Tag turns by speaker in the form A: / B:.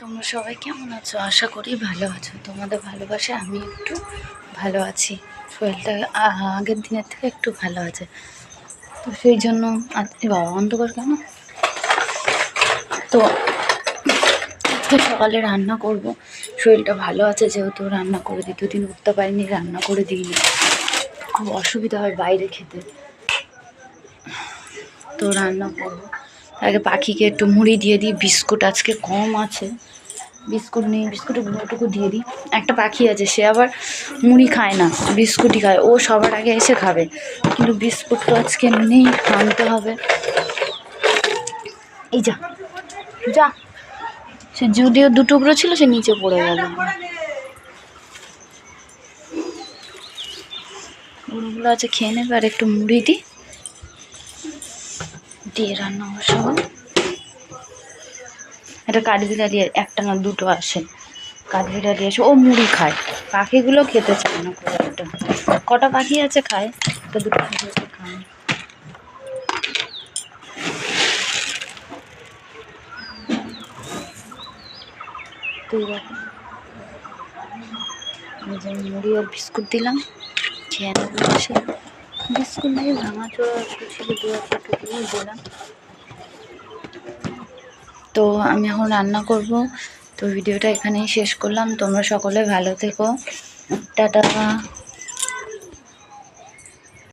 A: তোমরা সবাই কেমন আছো? আশা করি ভালো আছো। তোমাদের ভালোবাসে আমি একটু ভালো আছি। শরীরটা আগের দিনের থেকে একটু ভালো আছে। তো সেই জন্য আজ- এ বাবা অন্ধকার কেন? তো আজকে সকালে রান্না করব। শরীরটা ভালো আছে যেহেতু রান্না করে দিই। দুদিন উঠতে পারিনি, রান্না করে দিইনি। খুব অসুবিধা হয় বাইরে খেতে। তো রান্না করব। আগে পাখিকে একটু মুড়ি দিয়ে দিই, বিস্কুট আজকে কম আছে। বিস্কুট নেই, বিস্কুটের গুঁড়োটুকু দিয়ে দিই। একটা পাখি আছে, সে আবার মুড়ি খায় না, বিস্কুটই খায়। ও সবার আগে এসে খাবে, কিন্তু বিস্কুট তো আজকে নেই, আনতে হবে। এই যা যা। সে যদিও দু টুকরো ছিল, সে নিচে পড়ে গেল। গুঁড়োগুলো আছে, খেয়ে নেবে আর একটু মুড়ি দিই। দিয়ে রান্না বসাবো এটা কাঠবিড়ালি একটা না, দুটো আসে। কাঠবিড়ালি আসে। ও মুড়ি খায়। পাখিগুলো খেতে চায় না খুব একটা। কটা পাখি আছে খায়? একটা দুটো পাখি আছে খায়। মুড়ি আর বিস্কুট দিলাম। খেয়ে নেব বিস্কুট দিয়ে তো আমি এখন রান্না করব। তো ভিডিওটা এখানেই শেষ করলাম। তোমরা সকলে ভালো থেকো। টাটা।